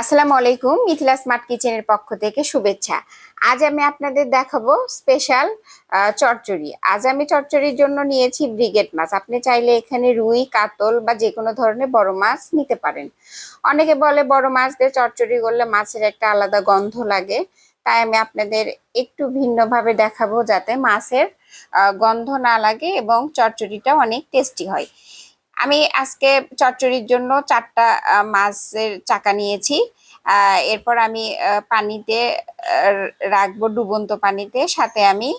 আসসালামু আলাইকুম, মিথিলা স্মার্ট কিচেনের পক্ষ থেকে শুভেচ্ছা। আজ আমি আপনাদের দেখাবো স্পেশাল চচ্চড়ি। আজ আমি চচ্চড়ির জন্য নিয়েছি ব্রিগেড মাছ। আপনি চাইলে এখানে রুই, কাতল বা যে কোনো ধরনের বড় মাছ নিতে পারেন। অনেকে বলে বড় মাছ দিয়ে চচ্চড়ি করলে মাছের একটা আলাদা গন্ধ লাগে। তাই আমি আপনাদের একটু ভিন্নভাবে দেখাবো যাতে মাছের গন্ধ না লাগে এবং চচ্চড়িটা অনেক টেস্টি হয়। আমি আজকে চচ্চড়ির জন্য চারটা মাছের চাকা নিয়েছি। এরপর আমি পানিতে রাখব ডুবন্ত পানিতে। সাথে আমি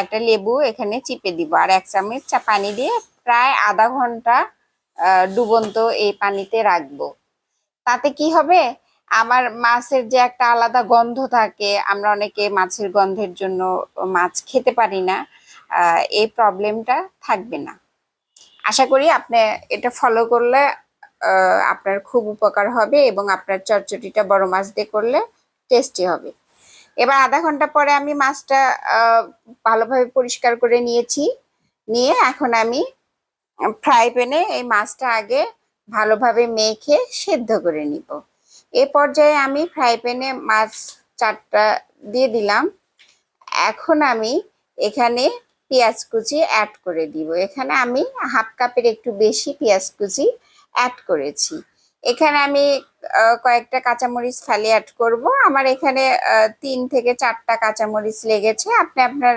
একটা লেবু এখানে চিপে দিব। আর এক চামচ চা, পানি দিয়ে প্রায় আধা ঘণ্টা ডুবন্ত এই পানিতে রাখব। তাতে কি হবে? আমার মাছের যে একটা আলাদা গন্ধ থাকে, আমরা অনেকে মাছের গন্ধের জন্য মাছ খেতে পারি না। এই প্রবলেমটা থাকবে না। আশা করি আপনি এটা ফলো করলে আপনার খুব উপকার হবে এবং আপনার চটচটিটা বড় মাছ দিয়ে করলে টেস্টি হবে। এবার আধা ঘণ্টা পরে আমি মাছটা ভালোভাবে পরিষ্কার করে নিয়েছি। নিয়ে এখন আমি ফ্রাই প্যানে এই মাছটা আগে ভালোভাবে মেখে সেদ্ধ করে নিব। এ পর্যায়ে আমি ফ্রাই প্যানে মাছ চারটা দিয়ে দিলাম। এখন আমি এখানে পেঁয়াজ কুচি অ্যাড করে দিব। এখানে আমি হাফ কাপের একটু বেশি পেঁয়াজ কুচি অ্যাড করেছি। এখানে আমি কয়েকটা কাঁচামরিচ ফালি অ্যাড করব। আমার এখানে তিন থেকে চারটা কাঁচামরিচ লেগেছে। আপনি আপনার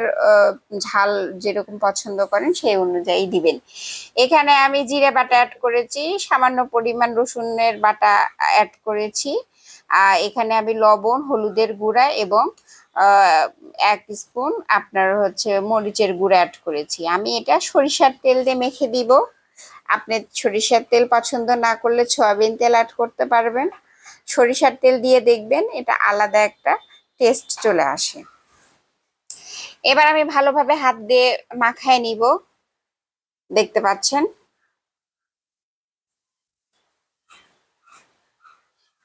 ঝাল যেরকম পছন্দ করেন সেই অনুযায়ী দিবেন। এখানে আমি জিরে বাটা অ্যাড করেছি, সামান্য পরিমাণ রসুনের বাটা অ্যাড করেছি। এখানে আমি লবণ, হলুদের গুঁড়া এবং এক স্পুন আপনার হচ্ছে মরিচের গুঁড়ো অ্যাড করেছি। আমি এটা সরিষার তেল দিয়ে মেখে দিব। আপনি সরিষার তেল পছন্দ না করলে সয়াবিন তেল অ্যাড করতে পারবেন। সরিষার তেল দিয়ে দেখবেন, এটা আলাদা একটা টেস্ট চলে আসে। এবার আমি ভালোভাবে হাত দিয়ে মাখায় নিব। দেখতে পাচ্ছেন?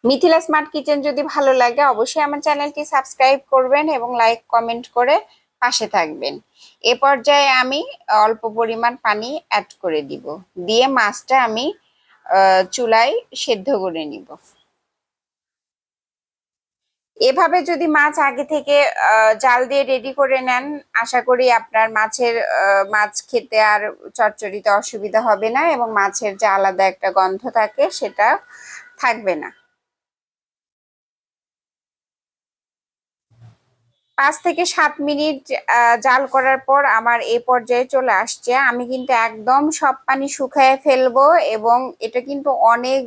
মিথিলা স্মার্ট কিচেন যদি ভালো লাগে, অবশ্যই আমার চ্যানেলটি সাবস্ক্রাইব করবেন এবং লাইক, কমেন্ট করে পাশে থাকবেন। এ পর্যায়ে আমি অল্প পরিমাণ পানি অ্যাড করে দিব। দিয়ে মাছটা আমি চুলায় সেদ্ধ করে নিব। এভাবে যদি মাছ আগে থেকে জাল দিয়ে রেডি করে নেন, আশা করি আপনার মাছের মাছ খেতে আর চচ্চড়িতে অসুবিধা হবে না এবং মাছের যে আলাদা একটা গন্ধ থাকে সেটা থাকবে না। পাঁচ থেকে সাত মিনিট জাল করার পর আমার এই পর্যায়ে চলে আসছে। আমি কিন্তু একদম সব পানি শুকায় ফেলব এবং এটা কিন্তু অনেক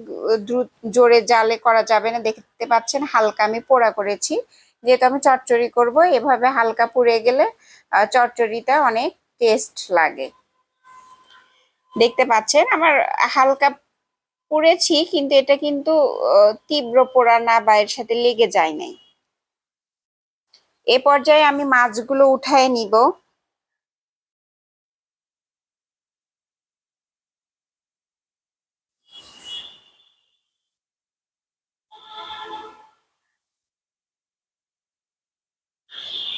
দ্রুত জোরে জালে করা যাবে না। দেখতে পাচ্ছেন হালকা আমি পোড়া করেছি। যেহেতু আমি চচ্চড়ি করব এভাবে হালকা পুড়ে গেলে আহ, চচ্চড়িটা অনেক টেস্ট লাগে। দেখতে পাচ্ছেন আমার হালকা পুড়েছি কিন্তু এটা কিন্তু তীব্র পোড়া না বা এর সাথে লেগে যায় নাই। এ পর্যায়ে আমি মাছগুলো উঠায় নিব।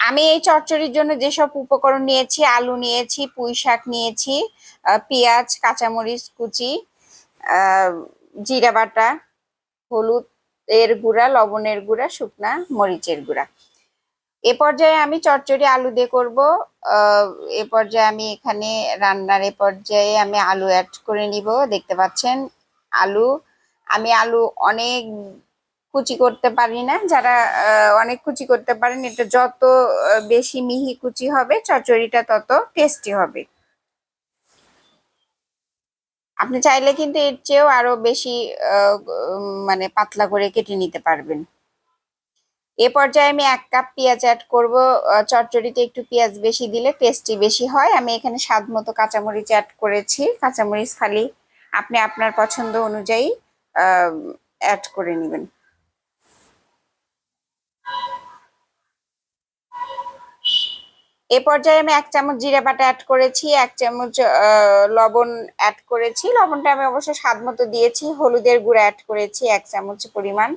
আমি এই চচ্চড়ির জন্য যেসব উপকরণ নিয়েছি, আলু নিয়েছি পুঁই শাক নিয়েছি পেঁয়াজ, কাঁচামরিচ, কুচি জিরা বাটা, হলুদ এর গুঁড়া, লবণের গুঁড়া, শুকনা মরিচের গুঁড়া। এ পর্যায়ে আমি চচ্চড়ি আলু দিয়ে করব। এ পর্যায়ে আমি এখানে রান্নার এ পর্যায়ে আমি আলু অ্যাড করে নিব। দেখতে পাচ্ছেন আলু। আমি আলু অনেক কুচি করতে পারি না। যারা অনেক কুচি করতে পারেন, এটা যত বেশি মিহি কুচি হবে, চচ্চড়িটা তত টেস্টি হবে। আপনি চাইলে কিন্তু এর চেয়েও আরও বেশি মানে পাতলা করে কেটে নিতে পারবেন। এ পর্যায়ে আমি এক কাপ পেঁয়াজ অ্যাড করব। আহ, চচ্চড়িতে একটু পেঁয়াজ বেশি দিলে টেস্টি বেশি হয়। আমি এখানে স্বাদ মতো কাঁচামরিচ অ্যাড করেছি। কাঁচামরিচ খালি আপনি আপনার পছন্দ অনুযায়ী অ্যাড করে নেবেন। এ পর্যায়ে আমি এক চামচ জিরা বাটা অ্যাড করেছি এক চামচ লবণ অ্যাড করেছি। লবণটা আমি অবশ্য স্বাদ মতো দিয়েছি। হলুদের গুঁড়া অ্যাড করেছি এক চামচ পরিমাণ।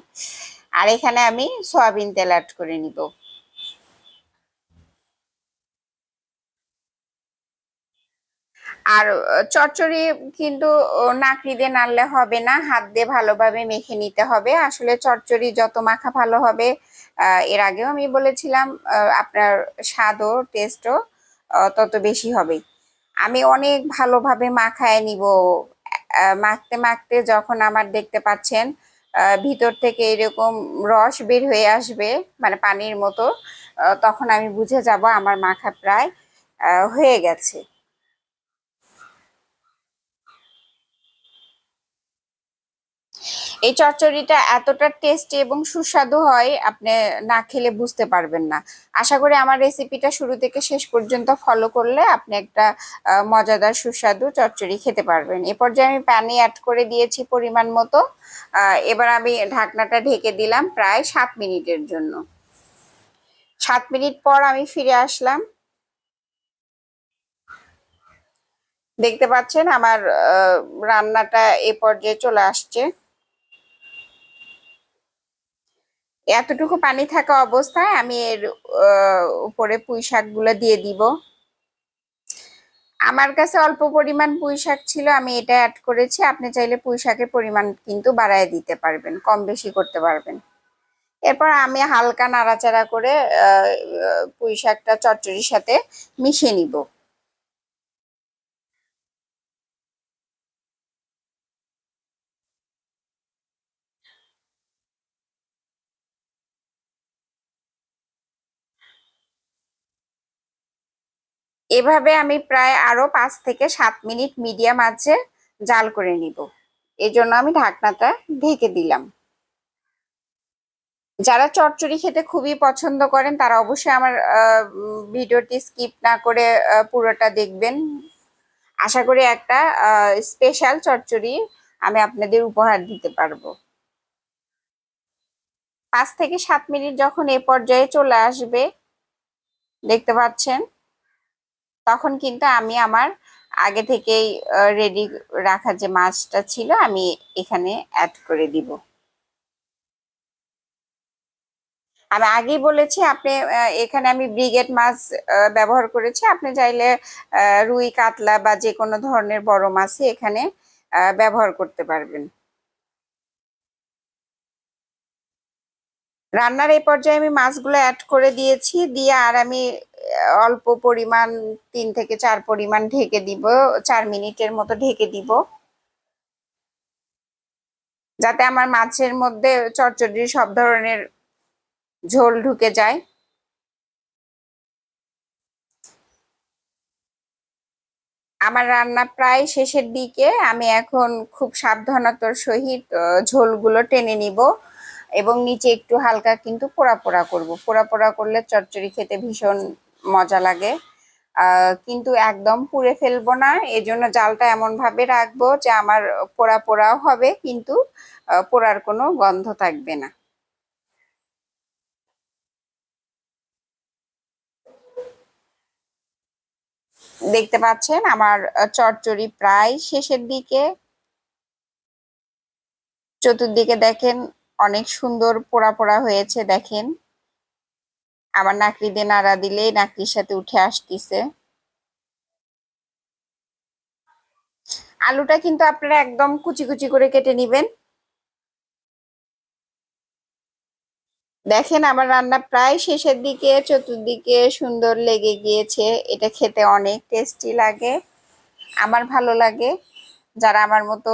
আর এখানে আমি সয়াবিন তেল অ্যাড করে নিব। আর চচ্চড়ি কিন্তু নাকড়ি দিয়ে নাড়লে হবে না, হাত দিয়ে ভালোভাবে মেখে নিতে হবে। আসলে চচ্চড়ি যত মাখা ভালো হবে এর আগেও আমি বলেছিলাম আপনার স্বাদও টেস্টও তত বেশি হবে। আমি অনেক ভালোভাবে মাখায় নিব মাখতে মাখতে যখন আমার দেখতে পাচ্ছেন ভিতর থেকে এরকম রস বের হয়ে আসবে মানে পানির মতো তখন আমি বুঝে যাব আমার মাখা প্রায় হয়ে গেছে। এই চচ্চড়িটা এতটা টেস্টি এবং সুস্বাদু হয়, আপনি না খেলে বুঝতে পারবেন না। আশা করি আমার রেসিপিটা শুরু থেকে শেষ পর্যন্ত ফলো করলে আপনি একটা মজাদার, সুস্বাদু চচ্চড়ি খেতে পারবেন। এ পর্যায়ে আমি পানি অ্যাড করে দিয়েছি পরিমাণ মতো। এবার আমি ঢাকনাটা ঢেকে দিলাম প্রায় সাত মিনিটের জন্য। সাত মিনিট পর আমি ফিরে আসলাম। দেখতে পাচ্ছেন আমার রান্নাটা এ পর্যায়ে চলে আসছে। এতটুকু পানি থাকা অবস্থায় আমি এর উপরে পুঁই শাকগুলো দিয়ে দিব। আমার কাছে অল্প পরিমাণ পুঁই শাক ছিল, আমি এটা অ্যাড করেছি। আপনি চাইলে পুঁই শাকের পরিমাণ কিন্তু বাড়ায় দিতে পারবেন, কম বেশি করতে পারবেন। এরপর আমি হালকা নাড়াচাড়া করে পুঁই শাকটা চচ্চড়ির সাথে মিশিয়ে নিব। এভাবে আমি প্রায় আরও পাঁচ থেকে সাত মিনিট মিডিয়াম আঁচে জাল করে নিব। এই জন্য আমি ঢাকনাটা ঢেকে দিলাম। যারা চচ্চড়ি খেতে খুবই পছন্দ করেন, তারা অবশ্যই আমার ভিডিওটি স্কিপ না করে পুরোটা দেখবেন। আশা করি একটা স্পেশাল চচ্চড়ি আমি আপনাদের উপহার দিতে পারব। পাঁচ থেকে সাত মিনিট যখন এ পর্যায়ে চলে আসবে, দেখতে পাচ্ছেন? তখন কিন্তু আমি আমার আগে থেকেই রেডি রাখা যে মাছটা ছিল আমি এখানে অ্যাড করে দিব। আমি আগেই বলেছি, আপনি এখানে আমি ব্রিগেড মাছ ব্যবহার করেছি। আপনি চাইলে রুই, কাতলা বা যে কোনো ধরনের বড় মাছই এখানে ব্যবহার করতে পারবেন। রান্নার এই পর্যায়ে আমি মাছগুলো অ্যাড করে দিয়েছি, দিয়ে আর আমি অল্প পরিমাণ, তিন থেকে চার পরিমাণ ঢেকে দিব, চার মিনিটের মতো ঢেকে দিব। যাতে আমার মাছের মধ্যে চচ্চড়ির সব ধরনের ঝোল ঢুকে যায়। আমার রান্না প্রায় শেষের দিকে, আমি এখন খুব সাবধানতার সহিত ঝোলগুলো টেনে নিব। এবং নিচে একটু হালকা কিন্তু পোড়া পোড়া করব। পোড়া পোড়া করলে চচ্চড়ি খেতে ভীষণ মজা লাগে। কিন্তু একদম পুড়ে ফেলব না। এজন্য জালটা এমন ভাবে রাখব যে আমার পোড়া পোড়াও হবে কিন্তু পোড়ার কোনো গন্ধ থাকবে না। দেখতে পাচ্ছেন আমার আহ, চচ্চড়ি প্রায় শেষের দিকে। চতুর্দিকে দেখেন অনেক সুন্দর পোড়া পোড়া হয়েছে, দেখেন। আমার নাকড়ি নাড়া দিলেই নাকড়ির সাথে উঠে আসতেছে। আলুটা কিন্তু আপনারা একদম কুচি কুচি করে কেটে নিবেন। দেখেন আমার রান্না প্রায় শেষের দিকে, চতুর্দিকে সুন্দর লেগে গিয়েছে। এটা খেতে অনেক টেস্টি লাগে, আমার ভালো লাগে। যারা আমার মতো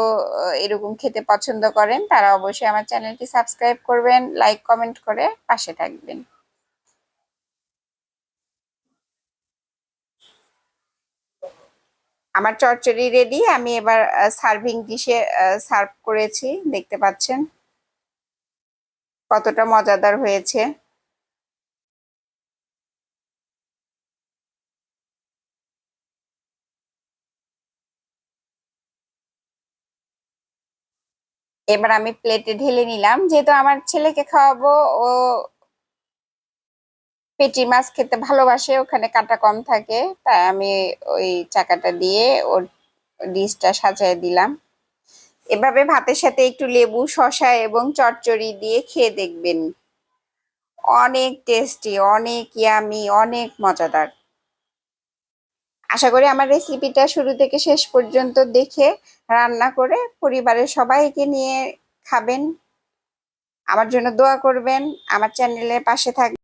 এরকম খেতে পছন্দ করেন, তারা অবশ্যই আমার চ্যানেলটি সাবস্ক্রাইব করবেন লাইক কমেন্ট করে পাশে থাকবেন। আমার চচ্চড়ি রেডি আমি এবার সার্ভিং ডিশে সার্ভ করেছি, দেখতে পাচ্ছেন। কতটা মজাদার হয়েছে। এবার আমি প্লেটে ঢেলে নিলাম। যেহেতু আমার ছেলেকে খাওয়াবো, ও পেটি মাছ খেতে ভালোবাসে, ওখানে কাটা কম থাকে, তাই আমি ওই চাকাটা দিয়ে ওর ডিশটা সাজিয়ে দিলাম। এভাবে ভাতের সাথে একটু লেবু, শসা এবং চচ্চড়ি দিয়ে খেয়ে দেখবেন। অনেক টেস্টি অনেক ইয়ামি অনেক মজাদার। আশা করি আমার রেসিপিটা শুরু থেকে শেষ পর্যন্ত দেখে, রান্না করে পরিবারের সবাইকে নিয়ে খাবেন। আমার জন্য দোয়া করবেন। আমার চ্যানেলের পাশে থাকবেন